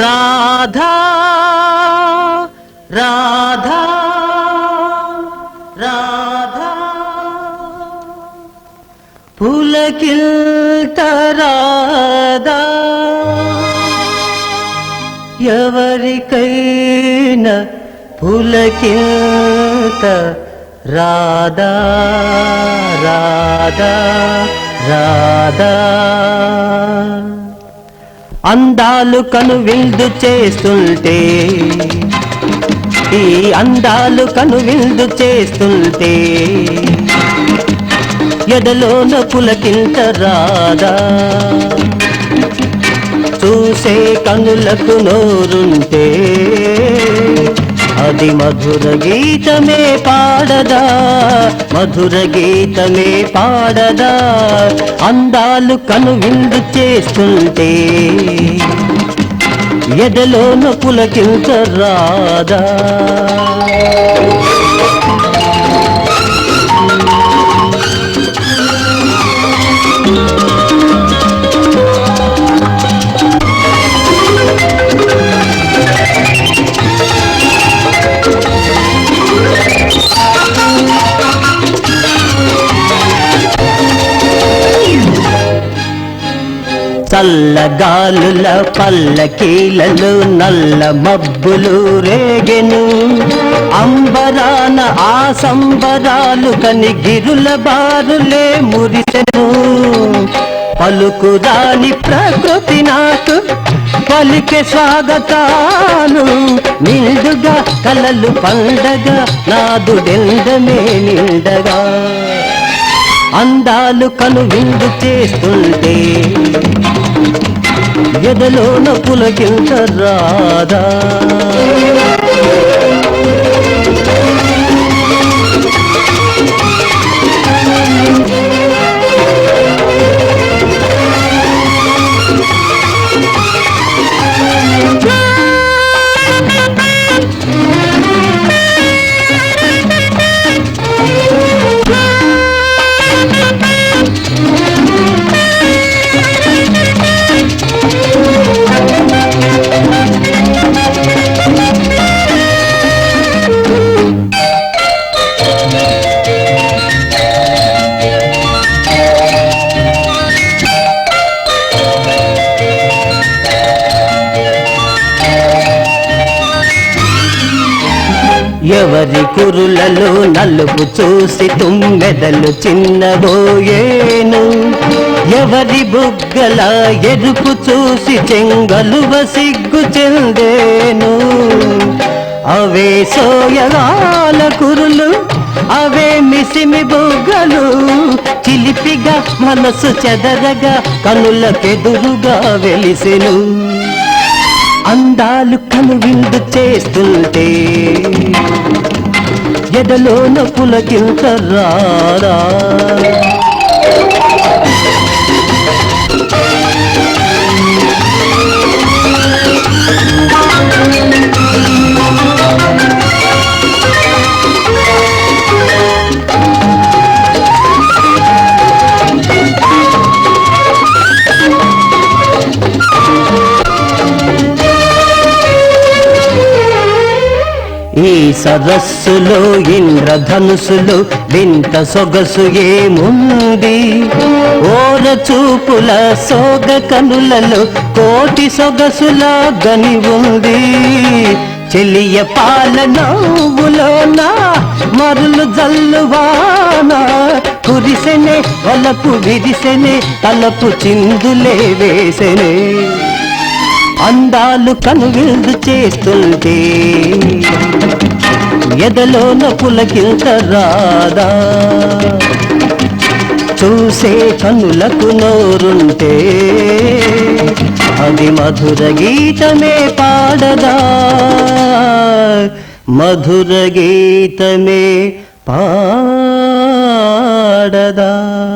రాధా రాధా రాధా. పులకిల్త రాధా ఎవరికైన పులకిల్త రాధా రాధా రాధా. అందాలు కను విందు చేస్తుంటే ఈ అందాలు కను విందు చేస్తుంటే ఎడలోన పులకింత రాదా? చూసే కనులకు నోరుంటే అది మధుర గీతమే పాడదా మధుర గీతమే పాడదా అందాలు కను విందు చేస్తుంటే ఎదలోన పులకించరాదా చల్లగాలుల పల్లకీలలు నల్ల మబ్బులు రేగెను. అంబరాన ఆ సంబరాలు కని గిరుల బారులే మురిసెను. పలుకురాని ప్రకృతి నాకు పలికే స్వాగతాలు. నిండుగా కలలు పండగ నాదుడెందమే నిండగా. అందాలు కను విందు చేస్తుంటే ఎదలోన పులకింత ఎవరి కురులలో నలుపు చూసి తుమ్మెదలు చిన్నబోయేను. ఎవరి బుగ్గల ఎరుపు చూసి చెంగలువ సిగ్గు చెందేను. అవే సోయగాల కురులు అవే మిసిమి బుగ్గలు చిలిపిగా మనసు చెదరగా కనులకెదురుగా వెలిసెను. అందాలు కను విందు చేస్తుంటే ఎదలోన పులకింత రారా? ఈ సరస్సులో ఇంద్రధనుసులు వింత సొగసు ఏముంది? ఓర చూపుల సోగ కనులలో కోటి సొగసుల గని ఉంది. చెలియ పాల మరులు జల్లువానా. కురిసెనే వలపు విరిసెనే తలపు చిందులే వేసెనే. అందాలు కనువిందు చేస్తుంటే ఎదలోన పులకింత రాదా? చూసే కనులకు నోరుంటే అది మధుర గీతమే పాడదా? మధుర గీతమే పాడదా?